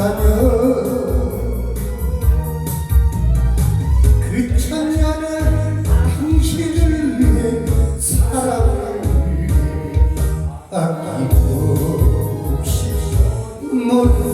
찬양하며 그 찬양은 당신을 위해 사랑을 아낌없이 모두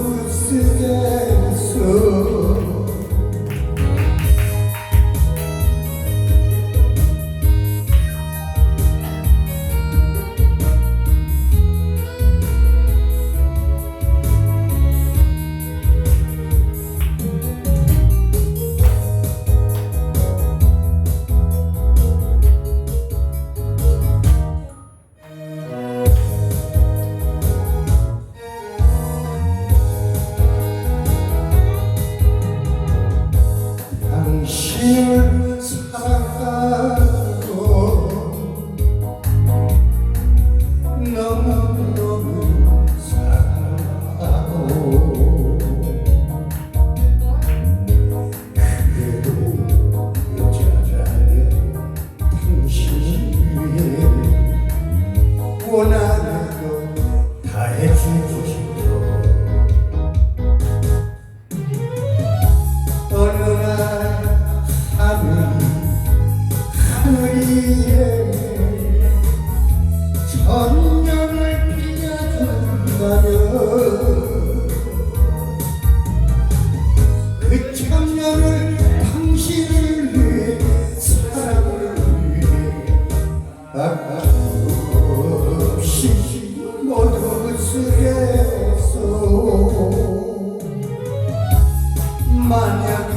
만약에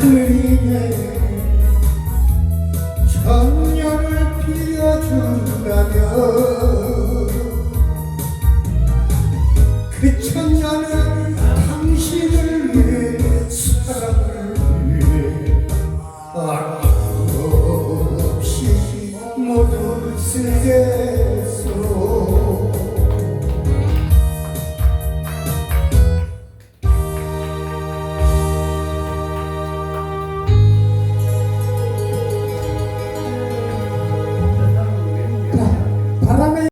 그림에 정열을 빌어준다면 그 천년을